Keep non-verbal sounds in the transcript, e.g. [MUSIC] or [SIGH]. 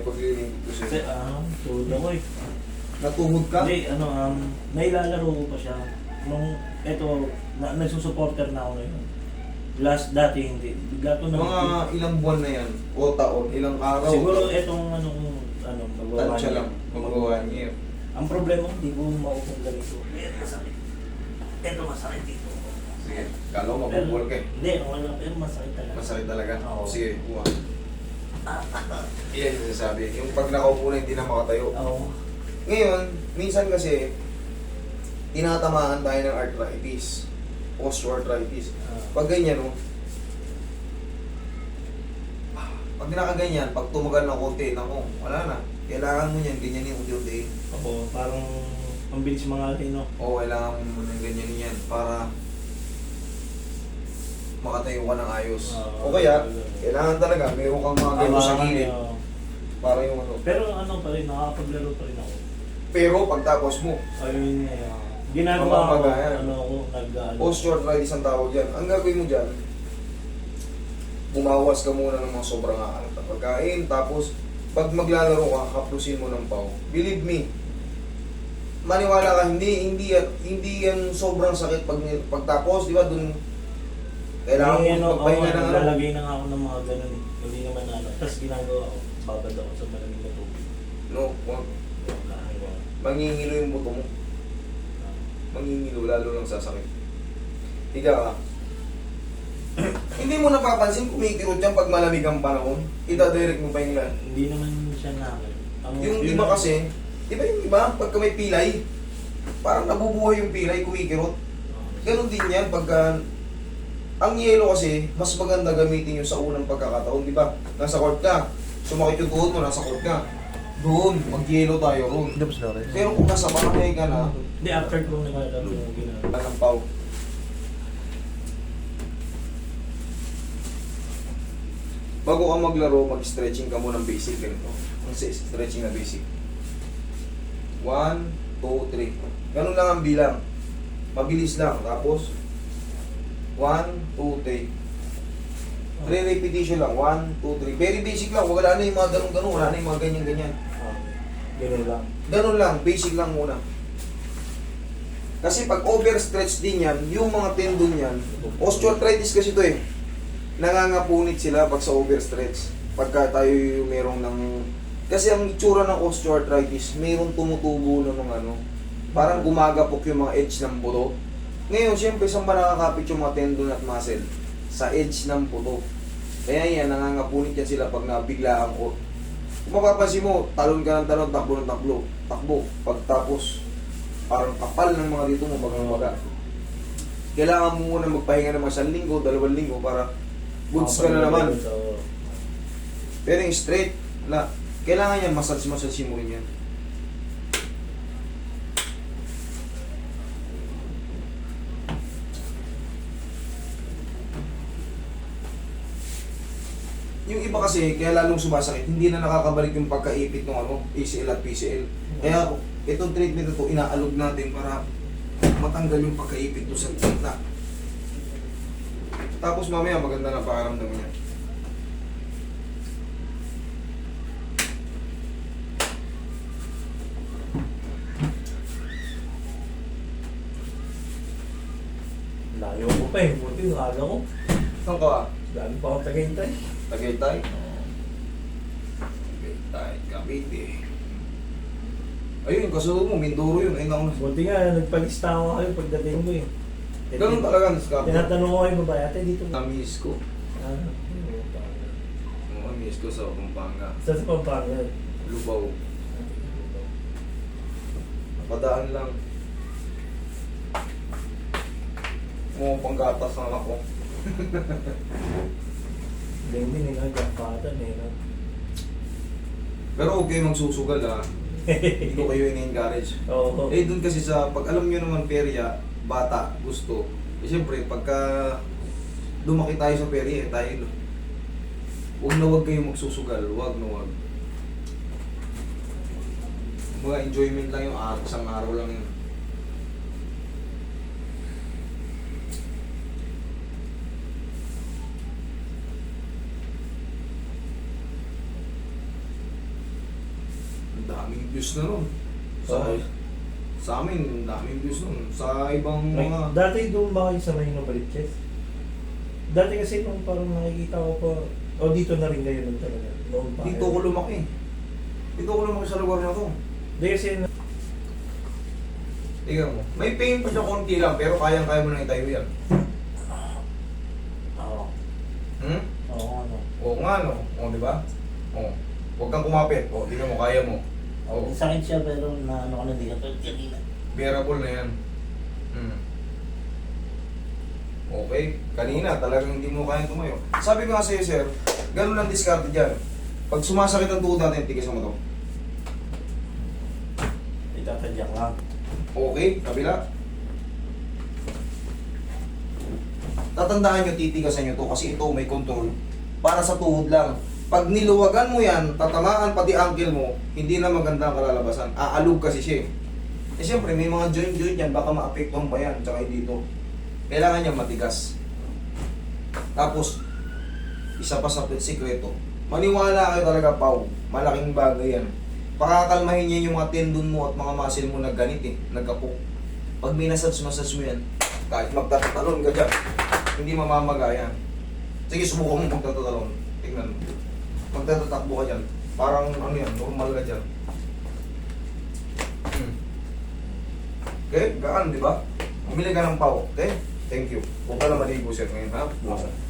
may paglilingkod ko Kasi, sa'yo. ah, tulad ako eh. Natungod ka? Hindi, ano, um, nailalaro ko pa siya. Nung, eto, na, nagsusupporter na ako ngayon. Last, dati hindi. Bigla ko na... Mga ilang buwan na yan, o taon, ilang araw. Siguro etong ano, ano, magawa Tansya niya. lang, magawa niya. Ang problema, hindi ko maupong ganito. Pero masakit. Pero masakit dito. Sige, kala ko mabubol ka eh. Hindi, wala. Pero masakit talaga. Masakit talaga. Oo. Sige, kuha. Iyan yung sinasabi. Yung pag nakaupo na hindi na makatayo. Oo. Ngayon, minsan kasi, tinatamaan tayo ng arthritis. Osteoarthritis. Ah. Pag ganyan, no? Pag nakaganyan, pag tumagal ng konti, nako, wala na. Kailangan mo yan, ganyan yung unti-unti. Oo, parang ang bilis mga no? Oo, kailangan mo ng ganyan yan para makatayo ka ng ayos. Oo. o kaya, kailangan talaga, meron kang mga ganito sa gilid. oo. Para yung ano. Pero ano pa rin, nakakapaglaro pa rin ako. Pero pagtapos mo, Ayun, uh, ginagawa ko, Mamamagayan. ano ako, nag, ano, osteoarthritis ang tawag dyan. Ang gagawin mo dyan, bumawas ka muna ng mga sobrang aangat na pagkain. Tapos, pag maglalaro ka, haplusin mo ng pau. Believe me, maniwala ka, hindi, hindi, yan- hindi yan sobrang sakit pag, pagtapos, di ba, dun, kailangan May, mo ano, magpahinga ng ano. Lalagay na nga ako ng mga ganun eh. Hindi naman ano. Tapos ginagawa ko, babad ako sa malamig na tubig. No, wag. Ano, Mangingilo yung buto mo. Mangingilo, lalo lang sasakit. Higa ka. [CLEARS THROAT] Hindi mo napapansin kumikirot yan pag malamig ang panahon. Itadirect mo pa yung lan. Hindi naman siya namin. Ang, Yung yun iba kasi, iba yung iba, pagka may pilay, parang nabubuhay yung pilay, kumikirot. Ganon din yan pagka, ang yelo kasi, mas maganda gamitin yung sa unang pagkakataon, di ba? Nasa court ka, sumakit yung tuhod mo, nasa court ka. Doon, mag-yelo tayo roon. Pero kung nasa bahay ka na, Hindi, after ko naglalaro yung ginagawa. ng pau. Bago ka maglaro, mag-stretching ka muna ng basic ganito. Ang si- stretching na basic. 1, 2, 3. Ganun lang ang bilang. Mabilis lang. Tapos, 1, 2, 3. 3 repetition lang. 1, 2, 3. Very basic lang. Wala na yung mga ganun-ganun. Wala na yung mga ganyan-ganyan. Ganun lang. Ganun lang, basic lang muna. Kasi pag overstretch din yan, yung mga tendon yan, osteoarthritis kasi to eh. Nangangapunit sila pag sa overstretch. Pagka tayo yung merong ng... Kasi ang itsura ng osteoarthritis, mayroong tumutubo ng mga ano, parang gumagapok yung mga edge ng buto. Ngayon, siyempre, saan ba nakakapit yung mga tendon at muscle? Sa edge ng buto. Kaya yan, nangangapunit yan sila pag nabiglaan ko. Kung mapapansin mo, talon ka ng talon, takbo ng takbo. Takbo. Pagtapos, parang kapal ng mga dito mo, bagang baga. Kailangan mo muna magpahinga ng mga isang linggo, dalawang linggo para goods ka na naman. Pero yung straight, la, kailangan yan, massage-massage mo rin yan. Yung iba kasi, kaya lalong sumasakit, hindi na nakakabalik yung pagkaipit ng ano, ACL at PCL. Kaya itong treatment na to, inaalog natin para matanggal yung pagkaipit doon sa gitna. Tapos mamaya maganda na pakaramdam niya. layo ko pa eh. Buti yung aga ko. Saan ka? Dami pa akong tagayintay. Tagaytay? Tagaytay, Cavite. Ayun, kasunod mo, Mindoro yun. Ay, nauna. Buti nga, nagpalista ako kayo pagdating ko eh. Eh, Ganun di- talaga, Nescapo. Tinatanong ko kayo babae, ate dito. Namiss ko. Ah, oo, parang- Namiss ko sa Pampanga. Sa sa Pampanga. Lubaw. Napadaan lang. Mo panggatas ng ako. [LAUGHS] Hindi, hindi nila nagkakatan eh. no? Pero okay magsusugal ah. Hindi ko kayo in-encourage. Oo. Eh, dun kasi sa, pag alam nyo naman perya, bata, gusto. Eh, siyempre, pagka lumaki tayo sa perya, eh, tayo, huwag na huwag kayo magsusugal, huwag na huwag. Mga enjoyment lang yung araw, isang araw lang yun. Daming views na nun. Sa, Oo. sa amin, daming views nun. Sa ibang Like, mga... dati doon ba kayo sa may Novaliches? Dati kasi nung parang nakikita ko pa, o dito na rin nun talaga. Noon pa. Dito ko lumaki. Dito ko lumaki sa lugar na to. Hindi kasi, Tingnan mo. May pain pa siya konti lang, pero kayang-kaya mo nang itayo yan. oo. Hmm? Oo, ano. Oo nga, no? Oo, di ba? Oo. Huwag kang kumapit. Oo, tingnan mo, kaya mo. Oo. Sa akin siya, pero na ano ko na hindi ka kanina. Bearable na yan. Hmm. Okay. Kanina, talagang hindi mo kaya tumayo. Sabi ko nga sa'yo, sir, ganun lang diskarte dyan. Pag sumasakit ang tuhod natin, tigisan mo to. Itatadyak lang. Okay, kabila. Tatandaan nyo, titigasan nyo to kasi ito may control. Para sa tuhod lang. Pag niluwagan mo yan, tatamaan pati ankle mo, hindi na maganda ang kalalabasan. Aalog kasi siya eh. Siyempre, may mga joint-joint yan, baka maapektuhan pa yan, tsaka dito. Kailangan niya matigas. Tapos, isa pa sa sikreto, maniwala kayo talaga, Pau. Malaking bagay yan. Pakakalmahin niya yung mga tendon mo at mga muscle mo na ganit eh, nagkapok. Pag minasage-massage mo yan, kahit magtatatalon ka dyan, hindi mamamaga. Sige, subukan mo magtatatalon. Tingnan mo. Magtatatakbo ka dyan. Parang ano yan, normal ka dyan. Hmm. Okay, gaan, di ba? Bumili ka ng pao, okay? Thank you. Huwag ka na maligo, sir, ngayon, ha? Buwasan.